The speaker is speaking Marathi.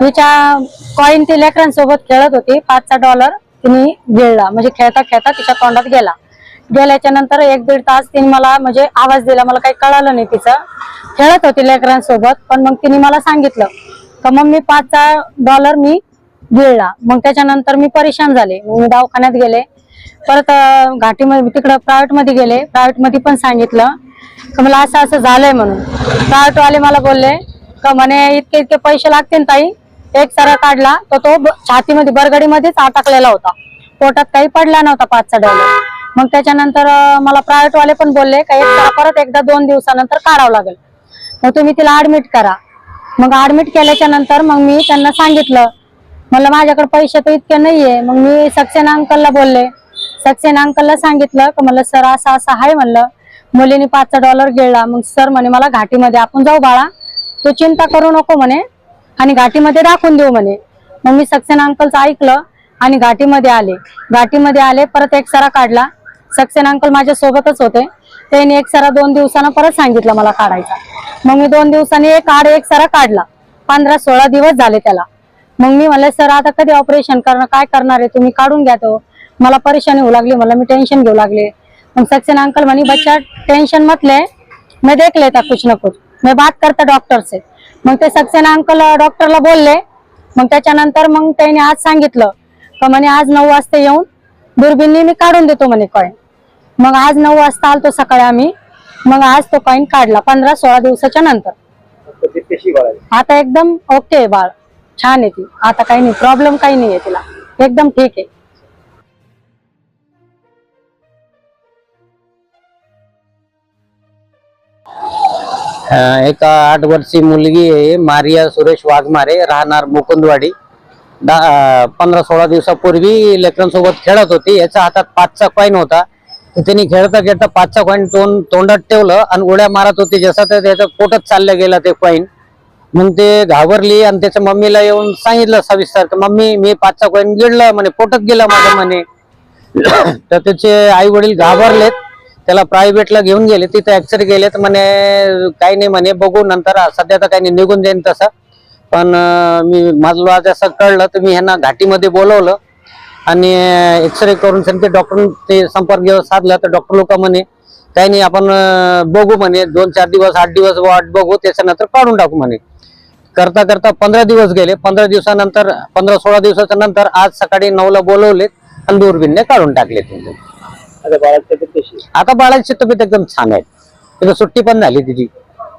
तिच्या कॉईन ती लेकरांसोबत खेळत होती. पाचचा डॉलर तिने गिळला म्हणजे खेळता खेळता तिच्या तोंडात गेला. गेल्याच्यानंतर एक दीड तास तिने मला म्हणजे आवाज दिला. मला काही कळालं नाही तिचं. खेळत होती लेकरांसोबत पण मग तिने मला सांगितलं तर मग मी पाचचा डॉलर मी गिळला मग त्याच्यानंतर मी परेशान झाले. मग मी दवाखान्यात गेले. परत घाटीमध्ये तिकडं प्रायव्हेटमध्ये गेले. प्रायव्हेटमध्ये पण सांगितलं तर मला असं असं झालंय म्हणून. प्रायव्हेटवाले मला बोलले का म्हणे इतके इतके पैसे लागतील ताई. एक सरा काढला तर तो ब- छातीमध्ये बरगडीमध्येच अटकलेला होता. पोटात काही पडला नव्हता पाचचा डॉलर मग त्याच्यानंतर मला प्रायव्हेट वाले पण बोलले का एक सरा परत एकदा दोन दिवसानंतर काढावं लागेल. मग तुम्ही तिला ऍडमिट करा. मग ऍडमिट केल्याच्यानंतर मग मी त्यांना सांगितलं. म्हणलं माझ्याकडे पैसे तर इतके नाहीये. मग मी सक्सेना अंकलला बोलले. सक्सेना अंकलला सांगितलं की म्हणलं सर असं असं आहे म्हणलं. मुलीने पाचचा डॉलर गिळला. मग सर म्हणे मला घाटीमध्ये आपण जाऊ बाळा. तू चिंता करू नको म्हणे. आणि घाटीमध्ये दाखवून देऊ म्हणे. मग मी सक्सेना अंकलचं ऐकलं आणि घाटीमध्ये आले. घाटीमध्ये आले परत एक सरा काढला. सक्सेना अंकल माझ्या सोबतच होते. त्यांनी एक सरा दोन दिवसानं परत सांगितलं मला काढायचा. मग मी दोन दिवसांनी एक आड एक सरा काढला. पंधरा सोळा दिवस झाले त्याला. मग मी म्हणलं सर आता कधी ऑपरेशन करणं काय करणार आहे? तुम्ही काढून घ्या तो. मला परेशानी होऊ लागली मला मी टेन्शन घेऊ लागले. मग सक्सेना अंकल म्हणे बच्चा टेन्शन मतले मी देखले देख कुछ ना कुछ. मी बात करता डॉक्टर से मग ते सक्सेना अंकल डॉक्टरला बोलले. मग त्याच्यानंतर मग त्याने आज सांगितलं का म्हणे आज नऊ वाजता येऊन दुर्बिननी मी काढून देतो म्हणे कॉईन मग आज नऊ वाजता आलतो सकाळी आम्ही. मग आज तो कॉईन काढला पंधरा सोळा दिवसाच्या नंतर. आता एकदम ओके बाळ. छान आहे ती. आता काही नाही प्रॉब्लेम काही नाही आहे तिला. एकदम ठीक आहे. एक आठ वर्षी मुलगी आहे मारिया सुरेश वाघमारे राहणार मुकुंदवाडी. दा- पंधरा सोळा दिवसापूर्वी लेकरांसोबत खेळत होती. याच्या हातात पाचचा कॉईन होता. तर त्यांनी खेळता खेळता पाचचा कॉईन तोंड तोंडात ठेवलं आणि उड्या मारत होती. जसं तर त्याचं पोटच चाललं गेलं ते कॉईन मग ते घाबरली आणि त्याच्या मम्मीला येऊन सांगितलं सविस्तर मम्मी मी पाचचा कॉईन गिळलं म्हणे पोटत गेला माझ्या म्हणे तर त्याचे आई वडील घाबरलेत. त्याला प्रायव्हेटला घेऊन गेले तिथे ऍक्सिडेंट गेले तर म्हणे काही नाही म्हणे बघू नंतर सध्या तर काही नाही निघून जाईन तसं. पण मी माझं आज असं कळलं तर मी ह्यांना घाटीमध्ये बोलवलं. आणि एक्सरे करून सांगते डॉक्टर ते संपर्क साधला तर डॉक्टर लोक म्हणे काही नाही आपण बघू म्हणे दोन चार दिवस आठ दिवस वाट बघू त्याच्यानंतर काढून टाकू म्हणे. करता करता पंधरा दिवस गेले पंधरा दिवसानंतर पंधरा सोळा दिवसाच्या नंतर आज सकाळी नऊला बोलवले आणि दूरबीनने काढून टाकले त्यांचे आता बाळाची तब्येत कशी? आता बाळाची तब्येत एकदम छान आहे. तिला सुट्टी पण झाली तिची.